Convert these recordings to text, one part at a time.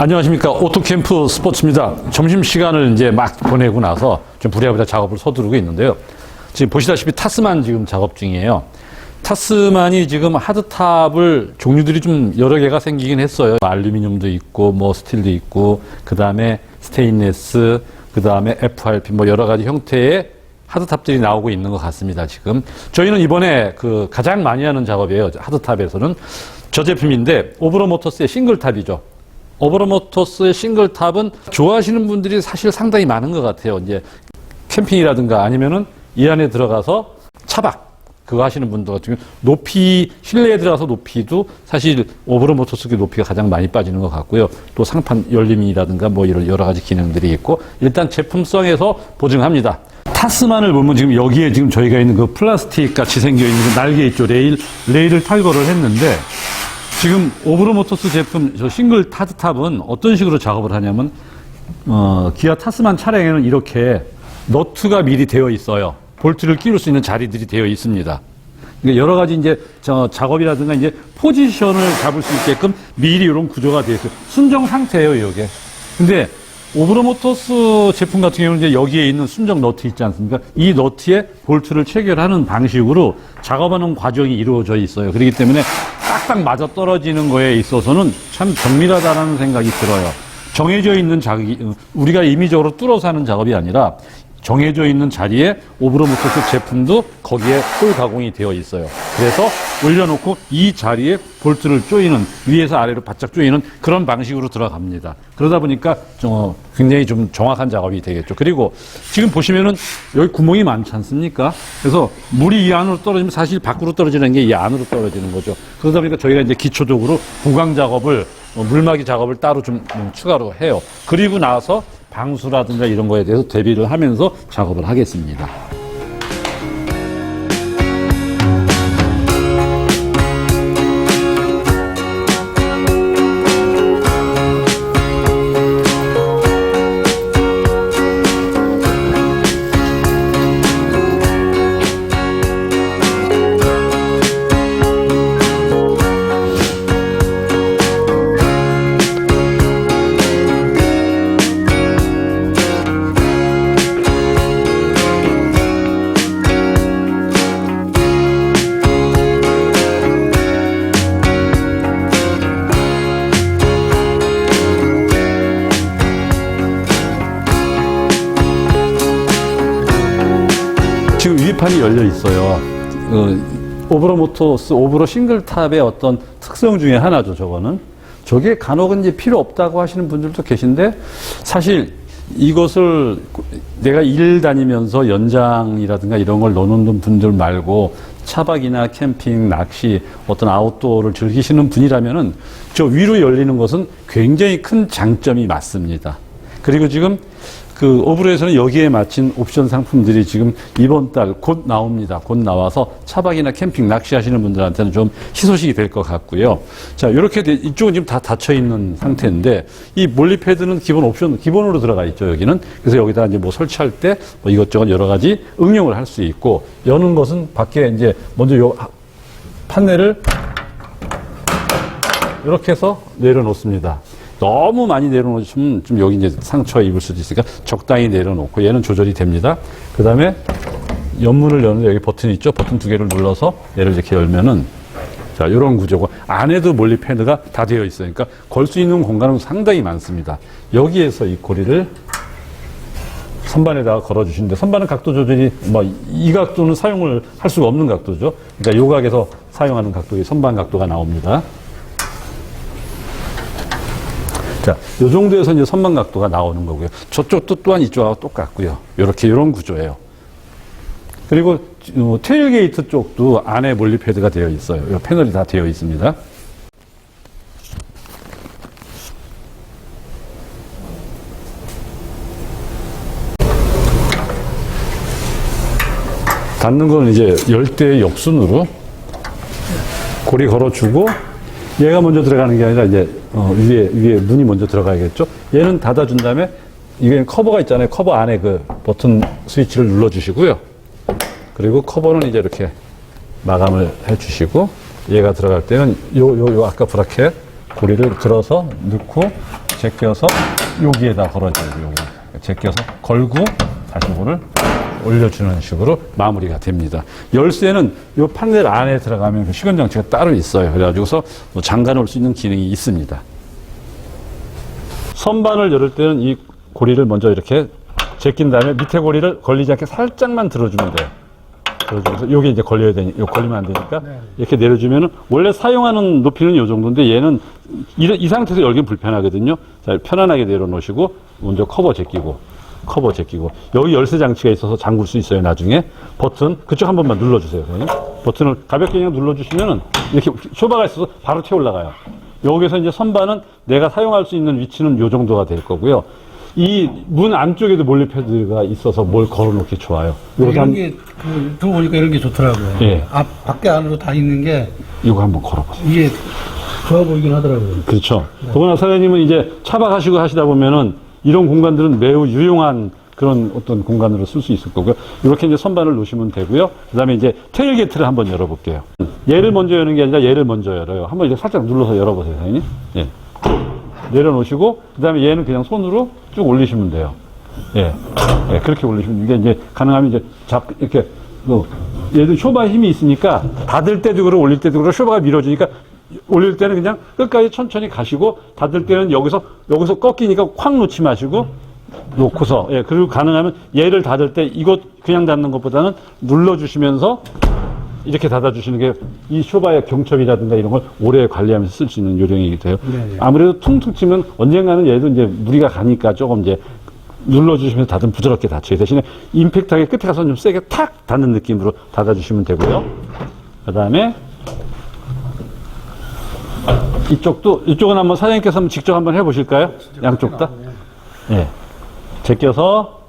안녕하십니까 오토캠프 스포츠입니다. 점심 시간을 이제 막 보내고 나서 좀 부랴부랴 작업을 서두르고 있는데요. 지금 보시다시피 타스만 지금 작업 중이에요. 타스만이 지금 하드탑을 종류들이 좀 여러 개가 생기긴 했어요. 알루미늄도 있고 뭐 스틸도 있고 그 다음에 스테인레스 그 다음에 FRP 뭐 여러 가지 형태의 하드탑들이 나오고 있는 것 같습니다. 지금 저희는 이번에 그 가장 많이 하는 작업이에요. 하드탑에서는 저 제품인데 오브로 모터스의 싱글탑이죠. 오브로 모터스의 싱글탑은 좋아하시는 분들이 사실 상당히 많은 것 같아요. 이제 캠핑이라든가 아니면은 이 안에 들어가서 차박 그거 하시는 분들 같은 경우 높이 실내에 들어가서 높이도 사실 오브로 모터스의 높이가 가장 많이 빠지는 것 같고요. 또 상판 열림이라든가 뭐 이런 여러 가지 기능들이 있고 일단 제품성에서 보증합니다. 타스만을 보면 지금 여기에 지금 저희가 있는 그 플라스틱 같이 생겨 있는 그 날개 있죠. 레일 레일을 탈거를 했는데 지금 오브로 모터스 제품 저 싱글 타드탑은 어떤 식으로 작업을 하냐면 어, 기아 타스만 차량에는 이렇게 너트가 미리 되어 있어요. 볼트를 끼울 수 있는 자리들이 되어 있습니다. 그러니까 여러 가지 이제 저 작업이라든가 이제 포지션을 잡을 수 있게끔 미리 이런 구조가 되어 있어요. 순정 상태예요, 이게. 근데 오브로 모터스 제품 같은 경우는 이제 여기에 있는 순정 너트 있지 않습니까? 이 너트에 볼트를 체결하는 방식으로 작업하는 과정이 이루어져 있어요. 그렇기 때문에 딱딱 맞아 떨어지는 거에 있어서는 참 정밀하다라는 생각이 들어요. 정해져 있는 자기, 우리가 임의적으로 뚫어서 하는 작업이 아니라 정해져 있는 자리에 오브로 모터스 제품도 거기에 홀 가공이 되어 있어요. 그래서 올려놓고 이 자리에 볼트를 조이는 위에서 아래로 바짝 조이는 그런 방식으로 들어갑니다. 그러다 보니까 좀 굉장히 좀 정확한 작업이 되겠죠. 그리고 지금 보시면은 여기 구멍이 많지 않습니까? 그래서 물이 이 안으로 떨어지면 사실 밖으로 떨어지는 게 이 안으로 떨어지는 거죠. 그러다 보니까 저희가 이제 기초적으로 보강 작업을 어, 물막이 작업을 따로 좀 음, 추가로 해요. 그리고 나서 방수라든가 이런 거에 대해서 대비를 하면서 작업을 하겠습니다. 위판이 열려 있어요. 어, 오브로 모터스, 오브로 싱글탑의 어떤 특성 중에 하나죠, 저거는. 저게 간혹은 이제 필요 없다고 하시는 분들도 계신데, 사실 이것을 내가 일 다니면서 연장이라든가 이런 걸 넣는 분들 말고 차박이나 캠핑, 낚시, 어떤 아웃도어를 즐기시는 분이라면은 저 위로 열리는 것은 굉장히 큰 장점이 맞습니다. 그리고 지금 그 오브로에서는 여기에 맞춘 옵션 상품들이 지금 이번 달 곧 나옵니다. 곧 나와서 차박이나 캠핑 낚시하시는 분들한테는 좀 희소식이 될 것 같고요. 자, 이렇게 돼- 이쪽은 지금 다 닫혀 있는 상태인데 이 몰리 패드는 기본 옵션 기본으로 들어가 있죠. 여기는 그래서 여기다 이제 뭐 설치할 때 뭐 이것저것 여러 가지 응용을 할 수 있고 여는 것은 밖에 이제 먼저 요 하- 판넬을 이렇게 해서 내려놓습니다. 너무 많이 내려놓으시면 좀 여기 이제 상처 입을 수도 있으니까 적당히 내려놓고 얘는 조절이 됩니다. 그 다음에 옆문을 여는데 여기 버튼이 있죠. 버튼 두 개를 눌러서 얘를 이렇게 열면은 자, 이런 구조고 안에도 몰리 패드가 다 되어 있으니까 걸 수 있는 공간은 상당히 많습니다. 여기에서 이 고리를 선반에다가 걸어 주시는데 선반은 각도 조절이 뭐 이 각도는 사용을 할 수가 없는 각도죠. 그러니까 요 각에서 사용하는 각도의 선반 각도가 나옵니다. 자, 요 정도에서 이제 선반 각도가 나오는 거고요. 저쪽도 또한 이쪽하고 똑같고요. 이렇게 이런 구조예요. 그리고 어, 테일 게이트 쪽도 안에 몰리 패드가 되어 있어요. 이 패널이 다 되어 있습니다. 닫는 건 이제 열대 역순으로 고리 걸어주고 얘가 먼저 들어가는 게 아니라 이제 어, 위에 위에 문이 먼저 들어가야겠죠. 얘는 닫아준 다음에 이게 커버가 있잖아요. 커버 안에 그 버튼 스위치를 눌러주시고요. 그리고 커버는 이제 이렇게 마감을 해주시고 얘가 들어갈 때는 요 요 요 아까 브라켓 고리를 들어서 넣고 제껴서 여기에다 걸어줘요. 제껴서 걸고 다시 이거를 올려주는 식으로 마무리가 됩니다. 열쇠는 이 판넬 안에 들어가면 그 시건 장치가 따로 있어요. 그래가지고서 뭐 잠가 놓을 수 있는 기능이 있습니다. 선반을 열을 때는 이 고리를 먼저 이렇게 제낀 다음에 밑에 고리를 걸리지 않게 살짝만 들어주면 돼요. 들어주면서 여기 이제 걸려야 되니, 요 걸리면 안 되니까 이렇게 내려주면은 원래 사용하는 높이는 이 정도인데 얘는 이, 이 상태에서 열기는 불편하거든요. 자, 편안하게 내려놓으시고 먼저 커버 제끼고 커버 제끼고 여기 열쇠 장치가 있어서 잠글 수 있어요. 나중에 버튼 그쪽 한 번만 눌러주세요. 선생님. 버튼을 가볍게 그냥 눌러주시면은 이렇게 쇼바가 있어서 바로 튀어 올라가요. 여기서 이제 선반은 내가 사용할 수 있는 위치는 요 정도가 될 거고요. 이 문 안쪽에도 몰리패드가 있어서 뭘 걸어놓기 좋아요. 이런 한, 게, 그, 들어보니까 이런 게 좋더라고요. 예. 앞, 밖에 안으로 다 있는 게 이거 한번 걸어보세요. 이게 좋아 보이긴 하더라고요. 그렇죠. 더구나 사장님은 이제 차박하시고 하시다 보면은 이런 공간들은 매우 유용한 그런 어떤 공간으로 쓸 수 있을 거고요. 이렇게 이제 선반을 놓으시면 되고요. 그 다음에 이제 테일게이트를 한번 열어볼게요. 얘를 먼저 여는 게 아니라 얘를 먼저 열어요. 한번 이제 살짝 눌러서 열어보세요, 사장님. 예. 내려놓으시고, 그 다음에 얘는 그냥 손으로 쭉 올리시면 돼요. 예. 예, 그렇게 올리시면, 이게 이제 가능하면 이제 잡, 이렇게, 뭐, 얘도 쇼바 힘이 있으니까 닫을 때도 그러고 올릴 때도 그러고 쇼바가 밀어주니까 올릴 때는 그냥 끝까지 천천히 가시고 닫을 때는 여기서, 여기서 꺾이니까 콱 놓지 마시고 놓고서, 예, 그리고 가능하면 얘를 닫을 때 이것 그냥 닫는 것보다는 눌러 주시면서 이렇게 닫아 주시는 게 이 쇼바의 경첩이라든가 이런 걸 오래 관리하면서 쓸 수 있는 요령이기도 해요. 네, 네. 아무래도 퉁퉁 치면 언젠가는 얘도 이제 무리가 가니까 조금 이제 눌러주시면서 닫으면 부드럽게 닫혀요. 대신에 임팩트하게 끝에 가서 좀 세게 탁 닫는 느낌으로 닫아주시면 되고요. 그 다음에 이쪽도, 이쪽은 한번 사장님께서 한번 직접 한번 해보실까요? 양쪽 다? 예. 제껴서,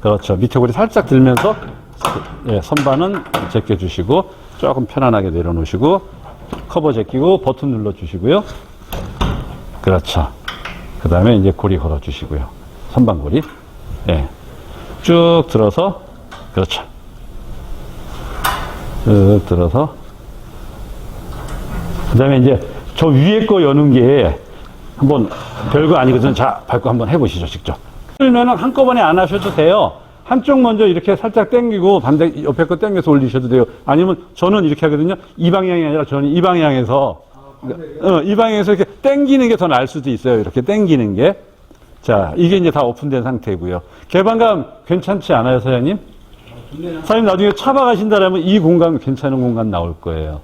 그렇죠. 밑에 고리 살짝 들면서, 예, 선반은 제껴 주시고, 조금 편안하게 내려놓으시고, 커버 제끼고, 버튼 눌러 주시고요. 그렇죠. 그 다음에 이제 고리 걸어 주시고요. 선반 고리. 예. 쭉 들어서, 그렇죠. 쭉 들어서, 그 다음에 이제 저 위에 거 여는 게 한번 별거 아니거든요. 자, 밟고 한번 해보시죠, 직접. 그러면은 한꺼번에 안 하셔도 돼요. 한쪽 먼저 이렇게 살짝 당기고 반대 옆에 거 당겨서 올리셔도 돼요. 아니면 저는 이렇게 하거든요. 이 방향이 아니라 저는 이 방향에서 어, 이 방향에서 이렇게 당기는 게 더 나을 수도 있어요. 이렇게 당기는 게. 자, 이게 이제 다 오픈된 상태고요. 개방감 괜찮지 않아요, 사장님? 사장님 나중에 차박하신다라면 이 공간 괜찮은 공간 나올 거예요.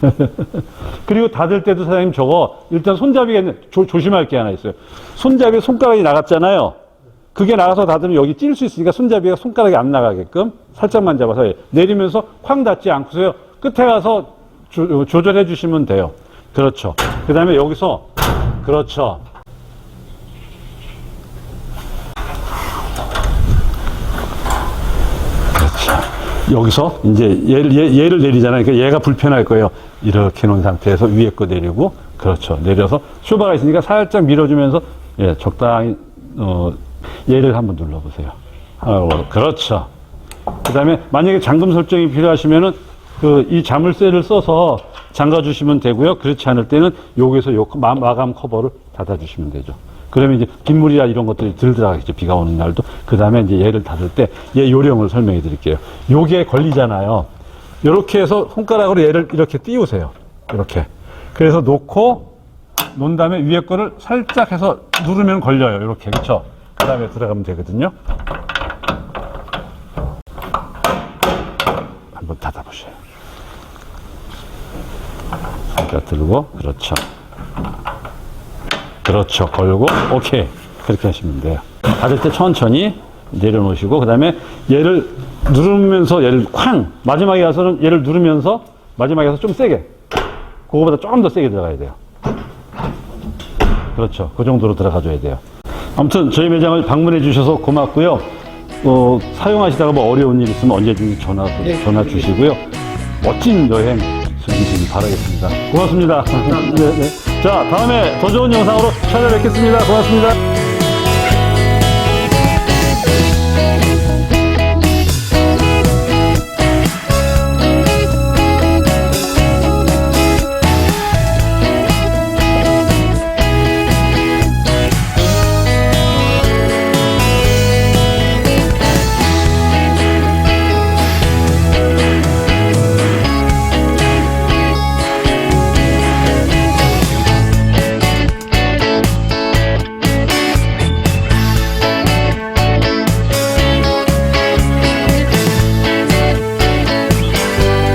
그리고 닫을 때도 사장님 저거 일단 손잡이가 있는 조, 조심할 게 하나 있어요. 손잡이 손가락이 나갔잖아요. 그게 나가서 닫으면 여기 찔 수 있으니까 손잡이가 손가락이 안 나가게끔 살짝만 잡아서 내리면서 쾅 닫지 않고서요. 끝에 가서 조, 조절해 주시면 돼요. 그렇죠. 그 다음에 여기서 그렇죠. 그렇죠. 여기서 이제 얘를, 얘, 얘를 내리잖아요. 그러니까 얘가 불편할 거예요. 이렇게 놓은 상태에서 위에 거 내리고, 그렇죠. 내려서 쇼바가 있으니까 살짝 밀어주면서, 예, 적당히, 어, 얘를 한번 눌러보세요. 어, 그렇죠. 그 다음에 만약에 잠금 설정이 필요하시면은 그 이 자물쇠를 써서 잠가 주시면 되고요. 그렇지 않을 때는 여기서 요 마- 마감 커버를 닫아 주시면 되죠. 그러면 이제 빗물이나 이런 것들이 들 들어가겠죠. 비가 오는 날도. 그 다음에 이제 얘를 닫을 때 얘 요령을 설명해 드릴게요. 요게 걸리잖아요. 요렇게 해서 손가락으로 얘를 이렇게 띄우세요. 이렇게. 그래서 놓고 놓은 다음에 위에 거를 살짝 해서 누르면 걸려요. 이렇게. 그쵸? 그 다음에 들어가면 되거든요. 한번 닫아보세요. 살짝 들고, 그렇죠. 그렇죠. 걸고, 오케이. 그렇게 하시면 돼요. 닫을 때 천천히 내려놓으시고, 그 다음에 얘를 누르면서 얘를 쾅! 마지막에 가서는 얘를 누르면서, 마지막에 가서 좀 세게. 그거보다 조금 더 세게 들어가야 돼요. 그렇죠. 그 정도로 들어가줘야 돼요. 아무튼 저희 매장을 방문해 주셔서 고맙고요. 어, 사용하시다가 뭐 어려운 일 있으면 언제든지 전화, 전화 주시고요. 멋진 여행 즐기시기 바라겠습니다. 고맙습니다. 네, 네. 자, 다음에 더 좋은 영상으로 찾아뵙겠습니다. 고맙습니다.